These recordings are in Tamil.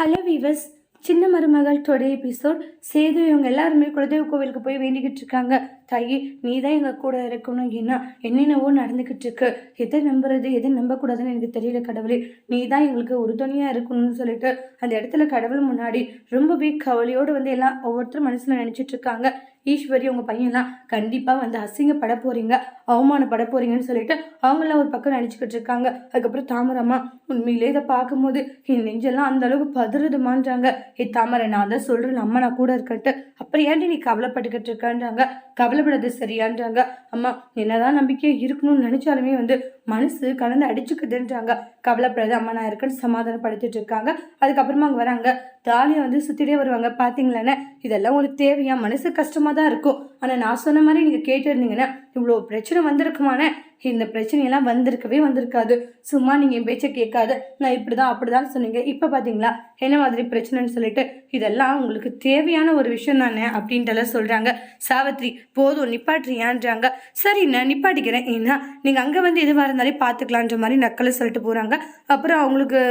ஹலோ வீவர்ஸ் சின்ன மருமகள் டுடே எபிசோட் சேது இவங்க எல்லாருமே குலதெய்வ கோவிலுக்கு போய் வேண்டிக்கிட்டு இருக்காங்க. தாயி நீ தான் எங்கள் கூட இருக்கணும். ஏன்னா என்னென்னவோ நடந்துக்கிட்டு இருக்கு எதை நம்புறது எதை நம்பக்கூடாதுன்னு எனக்கு தெரியல கடவுளே. நீ தான் எங்களுக்கு உறுதுணையாக இருக்கணும்னு சொல்லிட்டு அந்த இடத்துல கடவுள் முன்னாடி ரொம்பவே கவலையோடு வந்து எல்லாம் ஒவ்வொருத்தரும் மனசில் நினச்சிட்டு இருக்காங்க ஈஸ்வரி உங்கள் பையன்லாம் கண்டிப்பாக வந்து அசிங்கப்பட போகிறீங்க அவமானப்பட போகிறீங்கன்னு சொல்லிட்டு அவங்களாம் ஒரு பக்கம் நினச்சிக்கிட்டு இருக்காங்க அதுக்கப்புறம் தாமரம்மா உண்மையிலே இதை பார்க்கும்போது என் நெஞ்செல்லாம் அந்த அளவுக்கு பதறுதுமான்றாங்க. ஏ தாமரை நான் தான் சொல்கிறேன் அம்மா நான் கூட இருக்கட்டு. அப்புறம் ஏன்டி நீ கவலைப்பட்டுக்கிட்டு இருக்கான்றாங்க? கவலை கவலைப்படாது சரியான்றாங்க. அம்மா என்னதான் நம்பிக்கை இருக்கணும்னு நினச்சாலுமே வந்து மனசு கலந்து அடிச்சுக்குதுன்றாங்க. கவலைப்படாது அம்மா நான் இருக்கேன்னு சமாதானப்படுத்திட்டு இருக்காங்க. அதுக்கப்புறமா அங்கே வராங்க. தாலியை வந்து சுற்றிட்டே வருவாங்க. பார்த்தீங்களாண்ணே இதெல்லாம் உங்களுக்கு தேவையா? மனசு கஷ்டமாக தான் இருக்கும். ஆனால் நான் சொன்ன மாதிரி நீங்கள் கேட்டிருந்தீங்கன்னா இவ்வளோ பிரச்சனை வந்திருக்குமானே? இந்த பிரச்சனையெல்லாம் வந்திருக்கவே வந்திருக்காது. சும்மா நீங்கள் என் பேச்சை கேட்காது. நான் இப்படி தான் அப்படி தான் சொன்னீங்க. இப்போ பார்த்தீங்களா என்ன மாதிரி பிரச்சனைன்னு சொல்லிட்டு இதெல்லாம் உங்களுக்கு தேவையான ஒரு விஷயம் தானே அப்படின்ட்டுலாம் சொல்கிறாங்க சாவித்ரி போதும் நிப்பாட்டுறியான்றாங்க. சரி நான் நிப்பாட்டிக்கிறேன். ஏன்னா நீங்கள் அங்கே வந்து எதுவாக இருந்தாலே பார்த்துக்கலான்ற மாதிரி நக்கலை சொல்லிட்டு போகிறாங்க அப்புறம் அவங்களுக்கு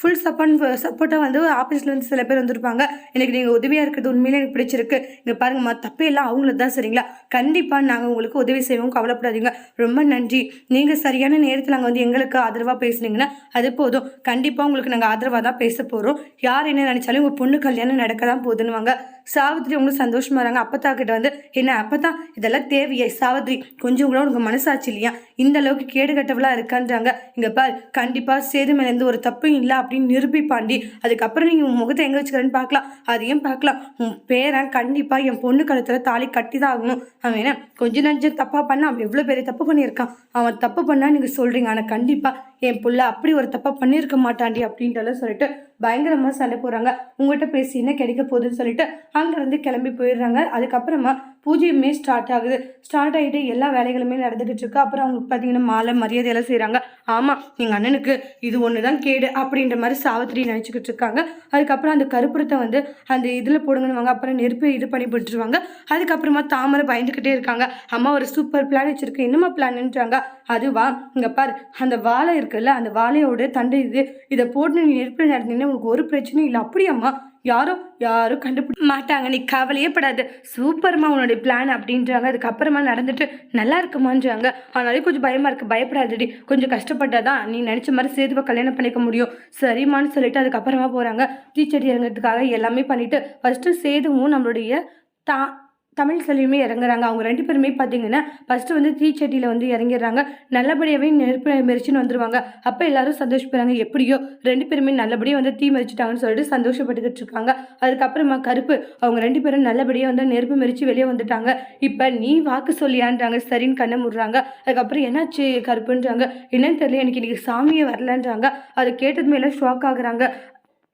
ஃபுல் சப்போர்ட் சப்போர்ட்டாக வந்து ஆஃபீஸில் வந்து சில பேர் வந்திருப்பாங்க. எனக்கு நீங்கள் உதவியாக இருக்கிறது உண்மையிலே எனக்கு பிடிச்சிருக்கு. இங்கே பாருங்கம்மா தப்பே இல்லை அவங்களுக்கு தான் சரிங்களா? கண்டிப்பாக நாங்கள் உங்களுக்கு உதவி செய்வோம் கவலைப்படாதீங்க. ரொம்ப நன்றி. நீங்கள் சரியான நேரத்தில் நாங்கள் வந்து எங்களுக்கு ஆதரவாக பேசுனீங்கன்னா அது போதும். கண்டிப்பாக உங்களுக்கு நாங்கள் ஆதரவாக தான் பேச போகிறோம் யார் என்ன நினச்சாலும் உங்கள் பொண்ணு கல்யாணம் நடக்க தான் போதுன்னுவாங்க சாவித்ரி உங்களுக்கு சந்தோஷமாக இருங்க அப்பத்தா கிட்ட வந்து என்ன அப்பத்தா இதெல்லாம் தேவையே. சாவித்ரி கொஞ்சம் கூட உனக்கு மனசாச்சு இல்லையா? இந்த அளவுக்கு கேடு கட்டவளா இருக்கான்றாங்க. இங்கே பார் கண்டிப்பாக சேது மேலேருந்து ஒரு தப்பும் இல்லை. அப்படின்னு நிரூபிப்பாண்டி. அதுக்கப்புறம் நீங்கள் உன் முகத்தை எங்கே வச்சுக்கிறேன்னு பார்க்கலாம். அதையும் பார்க்கலாம். உன் பேரன் கண்டிப்பாக என் பொண்ணு கழுத்தில் தாலி கட்டி தான் ஆகணும். அவன் என்ன கொஞ்சம் நஞ்சம் தப்பாக பண்ணால் அவன் எவ்வளோ பெரிய தப்பு பண்ணியிருக்கான். அவன் தப்பு பண்ணா நீங்கள் சொல்கிறீங்க ஆனால் கண்டிப்பாக என் புள்ள அப்படி ஒரு தப்பாக பண்ணியிருக்க மாட்டாண்டி அப்படின்ட்டு சொல்லிட்டு பயங்கரமாக சண்டை போடுறாங்க. உங்கள்கிட்ட பேசி என்ன கிடைக்க போகுதுன்னு சொல்லிட்டு அங்கேருந்து கிளம்பி போயிடுறாங்க. அதுக்கப்புறமா பூஜையுமே ஸ்டார்ட் ஆகுது. ஸ்டார்ட் ஆகிட்டு எல்லா வேலைகளுமே நடந்துக்கிட்டு இருக்கு. அப்புறம் அவங்களுக்கு பார்த்தீங்கன்னா மாலை மரியாதை எல்லாம் செய்கிறாங்க ஆமாம் எங்கள் அண்ணனுக்கு இது ஒன்று தான் கேடு அப்படின்ற மாதிரி சாவித்திரி நினச்சிக்கிட்டு இருக்காங்க. அதுக்கப்புறம் அந்த கருப்புறத்தை வந்து அந்த இதில் போடுங்கன்னு அப்புறம் நெருப்பு இது பண்ணி போட்டுருவாங்க. அதுக்கப்புறமா தாமரை பயந்துக்கிட்டே இருக்காங்க. அம்மா ஒரு சூப்பர் பிளான் வச்சுருக்கு. என்னம்மா பிளான்ன்றாங்க அதுவா இங்கே பார் அந்த வாழை இருக்குல்ல? அந்த வாழையோட தண்டை இது இதை போட்டு நீ நெருப்பு நடந்தீங்கன்னா உனக்கு ஒரு பிரச்சனையும் இல்லை. அப்படியாம்மா? யாரும் யாரும் கண்டுபிடி மாட்டாங்க. நீ கவலையே படாது. சூப்பர்மா உன்னுடைய பிளான் அப்படின்றாங்க. அதுக்கப்புறமா நடந்துட்டு நல்லா இருக்குமான்றாங்க. அதனாலே கொஞ்சம் பயமா இருக்கு. பயப்படாதடி. கொஞ்சம் கஷ்டப்பட்டாதான் நீ நினைச்ச மாதிரி சேதுவை கல்யாணம் பண்ணிக்க முடியும். சரிமான்னு சொல்லிட்டு அதுக்கப்புறமா போறாங்க. டீச்சர் இறங்கிறதுக்காக எல்லாமே பண்ணிட்டு ஃபர்ஸ்ட் சேதுவும் நம்மளுடைய தா தமிழ் செல்வியுமே இறங்குறாங்க. அவங்க ரெண்டு பேருமே பார்த்தீங்கன்னா ஃபஸ்ட்டு வந்து தீச்சட்டியில் வந்து இறங்கிடுறாங்க. நல்லபடியாகவே நெருப்பு மெரிச்சுன்னு வந்துருவாங்க. அப்போ எல்லாரும் சந்தோஷப்படுறாங்க. எப்படியோ ரெண்டு பேருமே நல்லபடியாக வந்து தீ மறிச்சிட்டாங்கன்னு சொல்லிட்டு சந்தோஷப்பட்டுக்கிட்டு இருக்காங்க. அதுக்கப்புறமா கருப்பு அவங்க ரெண்டு பேரும் நல்லபடியாக வந்து நெருப்பு மெரிச்சு வெளியே வந்துட்டாங்க. இப்போ நீ வாக்கு சொல்லியான்றாங்க. சரின்னு கண்ணை முடுறாங்க. அதுக்கப்புறம் என்னாச்சு கருப்புன்றாங்க. என்னன்னு தெரியல. எனக்கு இன்னைக்கு சாமியே வரலன்றாங்க. அதை கேட்டதுமே எல்லாம் ஷாக் ஆகுறாங்க.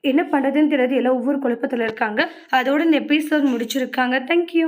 என்ன பண்ணுறதுன்னு தெரியாது. எல்லாம் ஒவ்வொரு குழப்பத்தில் இருக்காங்க. அதோட இந்த எபிசோட் முடிச்சிருக்காங்க. தேங்க்யூ